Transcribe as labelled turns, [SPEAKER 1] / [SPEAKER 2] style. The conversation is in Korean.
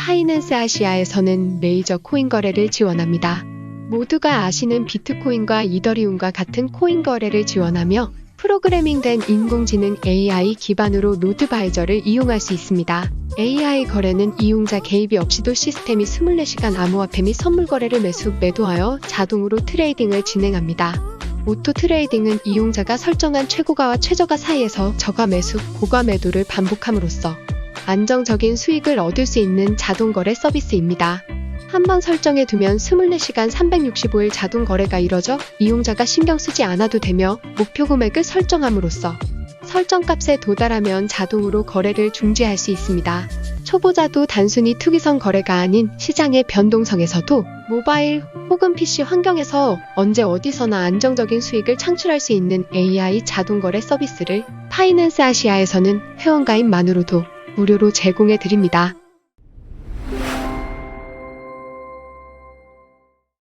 [SPEAKER 1] 파이낸스 아시아에서는 레이저 코인 거래를 지원합니다. 모두가 아시는 비트코인과 이더리움과 같은 코인 거래를 지원하며 프로그래밍된 인공지능 AI 기반으로 로드바이저를 이용할 수 있습니다. AI 거래는 이용자 개입이 없이도 시스템이 24시간 암호화폐 및 선물 거래를 매수, 매도하여 자동으로 트레이딩을 진행합니다. 오토 트레이딩은 이용자가 설정한 최고가와 최저가 사이에서 저가 매수, 고가 매도를 반복함으로써 안정적인 수익을 얻을 수 있는 자동 거래 서비스입니다. 한번 설정해 두면 24시간 365일 자동 거래가 이뤄져 이용자가 신경 쓰지 않아도 되며 목표 금액을 설정함으로써 설정 값에 도달하면 자동으로 거래를 중지할 수 있습니다. 초보자도 단순히 투기성 거래가 아닌 시장의 변동성에서도 모바일 혹은 PC 환경에서 언제 어디서나 안정적인 수익을 창출할 수 있는 AI 자동 거래 서비스를 파이낸스 아시아에서는 회원가입만으로도 무료로 제공해 드립니다.